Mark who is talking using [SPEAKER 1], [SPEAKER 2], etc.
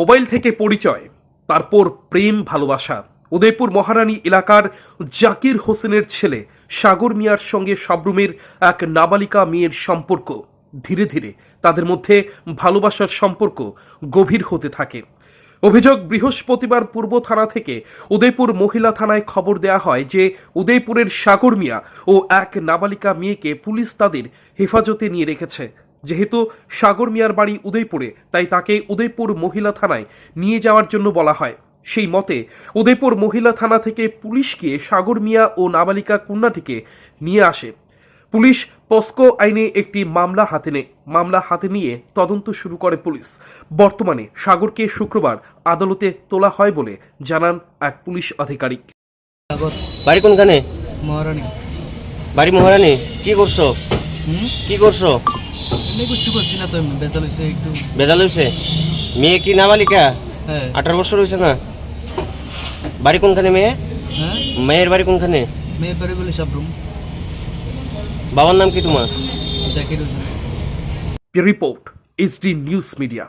[SPEAKER 1] Mobile থেকে পরিচয়, তারপর প্রেম, ভালোবাসা। উদয়পুর মহারানী এলাকার জাকির হোসেনের ছেলে সাগর মিয়ার সঙ্গে সাবরুমের এক নাবালিকা মেয়ের সম্পর্ক। ধীরে ধীরে তাদের মধ্যে ভালোবাসার সম্পর্ক গভীর হতে থাকে। অভিযোগ, বৃহস্পতিবার পূর্ব থানা থেকে উদয়পুর মহিলা থানায় খবর দেয়া হয় যে, উদয়পুরের সাগর মিয়া ও এক নাবালিকা মেয়েকে পুলিশ তাদের হেফাজতে নিয়ে রেখেছে। যেহেতু সাগর মিয়ার বাড়ি উদয়পুরে তাই তাকে উদয়পুর মহিলা থানায় নিয়ে যাওয়ার জন্য বলা হয়। সেই মতে উদয়পুর মহিলা থানা থেকে পুলিশ গিয়ে সাগর মিয়া ও নাবালিকা কন্যাটিকে নিয়ে আসে। পুলিশ পস্কো আইনে একটি মামলা হাতে নেয়। মামলা হাতে নিয়ে তদন্ত শুরু করে পুলিশ। বর্তমানে সাগরকে শুক্রবার আদালতে তোলা হয় বলে জানান এক পুলিশ আধিকারিক।
[SPEAKER 2] বাড়ি কোনখানে?
[SPEAKER 3] মহারানী।
[SPEAKER 2] বাড়ি মহারানী? কি করছ? কি করছ?
[SPEAKER 3] এমনি করছি না তো এমনি বেচা একটু।
[SPEAKER 2] বেজাল হয়েছে মেয়ে কি নাবালিকা?
[SPEAKER 3] হ্যাঁ।
[SPEAKER 2] আঠারো বছর হয়েছে না? বাড়ি কোনখানে মেয়ে?
[SPEAKER 3] হ্যাঁ।
[SPEAKER 2] মেয়ের বাড়ি কোনখানে?
[SPEAKER 3] মেয়ের বাড়ি বলে সাবরুম
[SPEAKER 2] বাবার নাম কি তোমার?
[SPEAKER 3] Zakir Hossain.
[SPEAKER 1] Report SD news media.